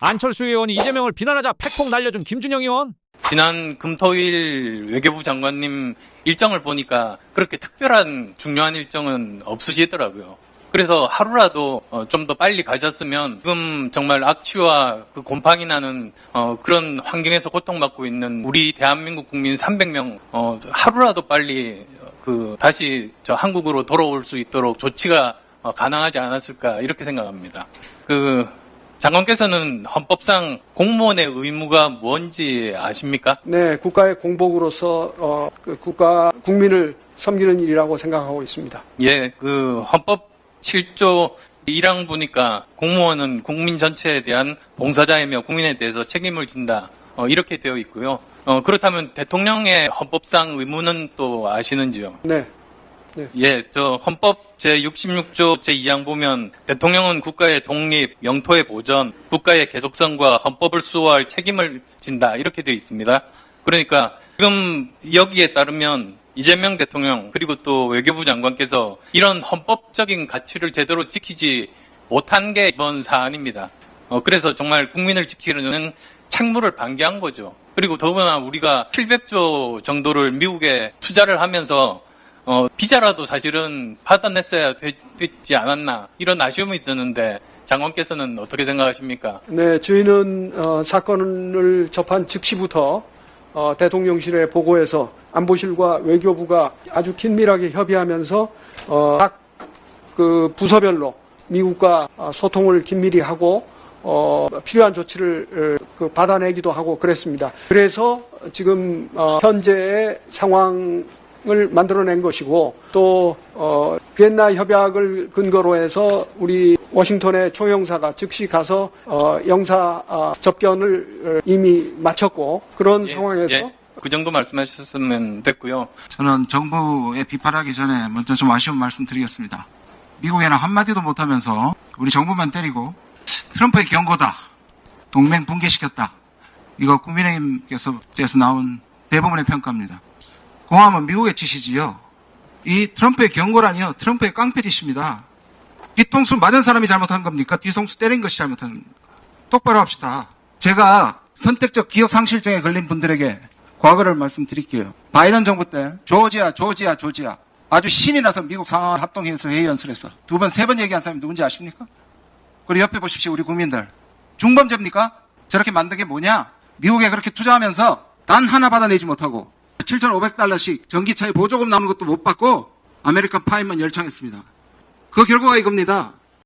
안철수 의원이 이재명을 비난하자 팩폭 날려준 김준영 의원. 지난 금토일 외교부 장관님 일정을 보니까 그렇게 특별한 중요한 일정은 없으시더라고요. 그래서 하루라도 좀 더 빨리 가셨으면 지금 정말 악취와 그 곰팡이 나는 어, 그런 환경에서 고통받고 있는 우리 대한민국 국민 300명 어, 하루라도 빨리 그 다시 저 한국으로 돌아올 수 있도록 조치가 어, 가능하지 않았을까 이렇게 생각합니다. 그 장관께서는 헌법상 공무원의 의무가 뭔지 아십니까? 네, 국가의 공복으로서 어, 그 국가 국민을 섬기는 일이라고 생각하고 있습니다. 예, 그 헌법 7조 1항 보니까 공무원은 국민 전체에 대한 봉사자이며 국민에 대해서 책임을 진다. 어, 이렇게 되어 있고요. 어, 그렇다면 대통령의 헌법상 의무는 또 아시는지요? 네, 예, 저 헌법 제66조 제2항 보면 대통령은 국가의 독립, 영토의 보전, 국가의 계속성과 헌법을 수호할 책임을 진다 이렇게 되어 있습니다. 그러니까 지금 여기에 따르면 이재명 대통령 그리고 또 외교부 장관께서 이런 헌법적인 가치를 제대로 지키지 못한 게 이번 사안입니다. 어, 그래서 정말 국민을 지키려는 책무를 반기한 거죠. 그리고 더구나 우리가 700조 정도를 미국에 투자를 하면서 어, 비자라도 사실은 받아냈어야 되, 지 않았나 이런 아쉬움이 드는데 장관께서는 어떻게 생각하십니까? 네, 저희는 어, 사건을 접한 즉시부터 어, 대통령실에 보고해서 안보실과 외교부가 아주 긴밀하게 협의하면서 어, 각그 부서별로 미국과 어, 소통을 긴밀히 하고 어, 필요한 조치를 어, 그 받아내기도 하고 그랬습니다. 그래서 지금 어, 현재의 상황 을 만들어낸 것이고 또 어, 비엔나 협약을 근거로 해서 우리 워싱턴의 초 형사가 즉시 가서 어, 영사 어, 접견을 어, 이미 마쳤고 그런 예, 상황에서 예, 그 정도 말씀하셨으면 됐고요. 저는 정부에 비판하기 전에 먼저 좀 아쉬운 말씀 드리겠습니다. 미국에는 한마디도 못하면서 우리 정부만 때리고 트럼프의 경고다. 동맹 붕괴시켰다. 이거 국민의힘께서 에서 나온 대부분의 평가입니다. 공함은 미국의 짓이지요. 이 트럼프의 경고라니요. 트럼프의 깡패 짓입니다. 뒤통수 맞은 사람이 잘못한 겁니까? 뒤통수 때린 것이 잘못한 겁니까? 똑바로 합시다. 제가 선택적 기억 상실증에 걸린 분들에게 과거를 말씀드릴게요. 바이든 정부 때 조지아, 조지아, 조지아 아주 신이 나서 미국 상하원 합동회의에서 회의 연설했어. 두 번, 세 번 얘기한 사람이 누군지 아십니까? 그리고 옆에 보십시오, 우리 국민들. 중범죄입니까? 저렇게 만든 게 뭐냐? 미국에 그렇게 투자하면서 단 하나 받아내지 못하고 7,500달러씩 전기차에 보조금 나오는 것도 못 받고 아메리칸 파이만 열창했습니다. 그 결과가 이겁니다.